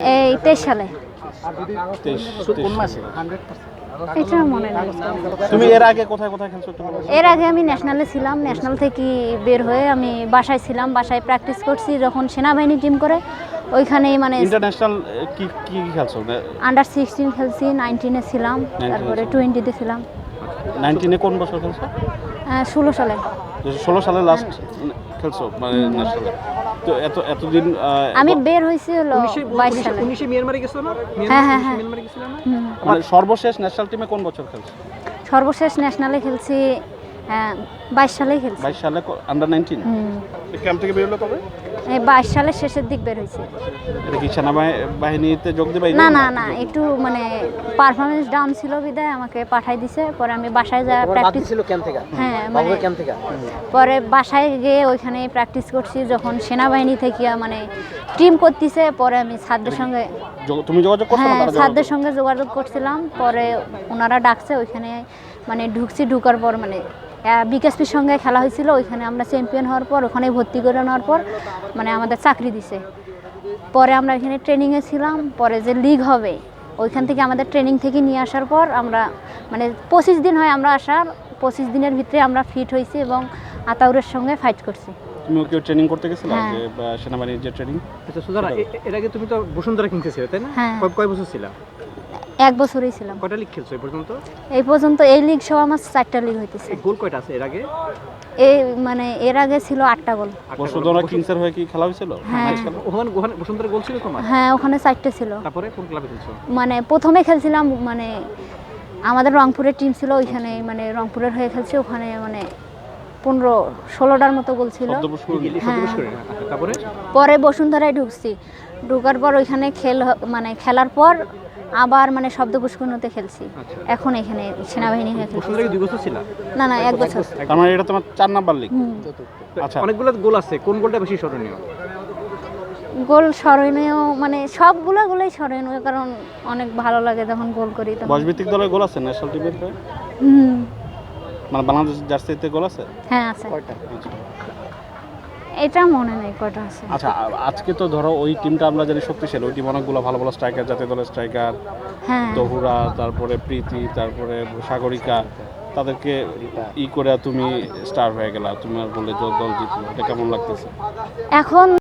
এই তেইশ সালে। তেইশ কোন মাসে? এটা মনে নেই। তুমি এর আগে কোথায় কোথায় খেলছো এর আগে আমি ন্যাশনালে ছিলাম ন্যাশনাল থেকে বের হয়ে আমি বাসায় ছিলাম বাসায় প্র্যাকটিস করছি যখন সেনাবাহিনী টিম করে। ওইখানেই মানে ইন্টারন্যাশনাল কি কি কি খেলছো? আন্ডার সিক্সটিন খেলছি নাইনটিনে ছিলাম তারপরে টোয়েন্টিতে ছিলাম। নাইনটিনে কোন বছর খেলছো? ষোলো সালে। ষোলো সালে লাস্ট খেলছো মানে ন্যাশনালে তো এত এতদিন আমি বের হইছি হলো উনিশে বাইশ সালে। উনিশে মিয়ানমারে গেছো না? হ্যাঁ, হ্যাঁ, হ্যাঁ। মিয়ানমারে গেছিল না? মানে সর্বশেষ ন্যাশনাল টিমে কোন বছর খেলছো? সর্বশেষ ন্যাশনালে খেলছি বাইশ সালেই খেলছি। বাইশ সালে আন্ডার নাইনটিন হুম। ক্যাম্প থেকে বেরোলো কবে? এই বাইশ সালের শেষের দিক বের হয়েছি। এটা কি সেনাবাহিনীতে যোগ দেবে? না না না একটু মানে পারফরমেন্স ডাউন ছিল বিদায় আমাকে পাঠাই দিছে। পরে আমি বাসায় যা প্র্যাকটিস ছিল ক্যাম্প থেকে? হ্যাঁ মানে ক্যাম্প থেকে? পরে বাসায় গিয়ে ওইখানে প্র্যাকটিস করছি যখন সেনাবাহিনী থেকে মানে টিম করতেছে পরে আমি ছাদদের সঙ্গে তুমি যোগাযোগ করছ হ্যাঁ তারা সঙ্গে যোগাযোগ করছিলাম। পরে ওনারা ডাকছে ওইখানে মানে ঢুকছি ঢুকার পর মানে বিকাশপির সঙ্গে খেলা হয়েছিল ওইখানে আমরা চ্যাম্পিয়ন হওয়ার পর ওখানে ভর্তি করে নেওয়ার পর মানে আমাদের চাকরি দিছে। পরে আমরা এখানে ট্রেনিংয়ে ছিলাম পরে যে লিগ হবে ওইখান থেকে আমাদের ট্রেনিং থেকে নিয়ে আসার পর আমরা মানে পঁচিশ দিন হয় আমরা আসার পঁচিশ দিনের ভিতরে আমরা ফিট হয়েছি এবং আতাউরের সঙ্গে ফাইট করছি। কেউ ট্রেনিং করতে গেছিলে? হ্যাঁ। সেনাবাহিনীর যে ট্রেনিং আচ্ছা সুজানা এর আগে তুমি তো বসুন্ধরা কিনতেছিলে তাই না? হ্যাঁ। কয়- কয় বছর ছিল? এক বছরই ছিলাম। কয়টা লিগ খেলছো এই পর্যন্ত? এই পর্যন্ত এই লিগ সহ আমার চারটা লিগ হইতেছে। এই গোল কয়টা আছে এর আগে? এই মানে এর আগে ছিল আটটা গোল বসুন্ধরা। কিংসের হয়ে কি খেলা হয়েছিল? হ্যাঁ। ওখানে ওখানে বসুন্ধরা গোল ছিল তোমার? হ্যাঁ ওখানে চারটে ছিল। তারপরে কোন ক্লাবে খেলছো? মানে প্রথমে খেলছিলাম মানে আমাদের রংপুরের টিম ছিল ওইখানে মানে রংপুরের হয়ে খেলছে ওখানে মানে পনেরো ষোলোটার মতো গোল ছিল তারপরে? পরে বসুন্ধরায় ঢুকছি। ঢুকার পর ওইখানে খেল মানে খেলার পর আবার মানে শব্দ পুষ্করণতে খেলছি। আচ্ছা। এখন এখানে সেনাবাহিনী হয়ে খেলছি। বসুন্ধরা কি দুই বছর ছিল? না না এক বছর। তার মানে এটা তোমার চার নাম্বার লিগ আচ্ছা। অনেকগুলো গোল আছে কোন গোলটা বেশি স্মরণীয়? গোল স্মরণীয় মানে সবগুলো গোলেই স্মরণীয় কারণ অনেক ভালো লাগে যখন গোল করি তখন। বয়সভিত্তিক দলের গোল আছে ন্যাশনাল টিমের হুম। মানে বাংলাদেশ জার্সিতে গোল আছে? হ্যাঁ আছে। কয়টা। এটা মনে নেই কটা আছে। আচ্ছা আজকে তো ধরো ওই টিমটা আমরা জানি শক্তিশালী। ওই টিম অনেকগুলো ভালো ভালো স্ট্রাইকার জাতীয় দলের স্ট্রাইকার হ্যাঁ। তহুরা তারপরে প্রীতি তারপরে সাগরিকা। তাদেরকে ই করে তুমি স্টার হয়ে গেলা। তুমি আর বললে দল জিতলো। এটা কেমন লাগতেছে? এখন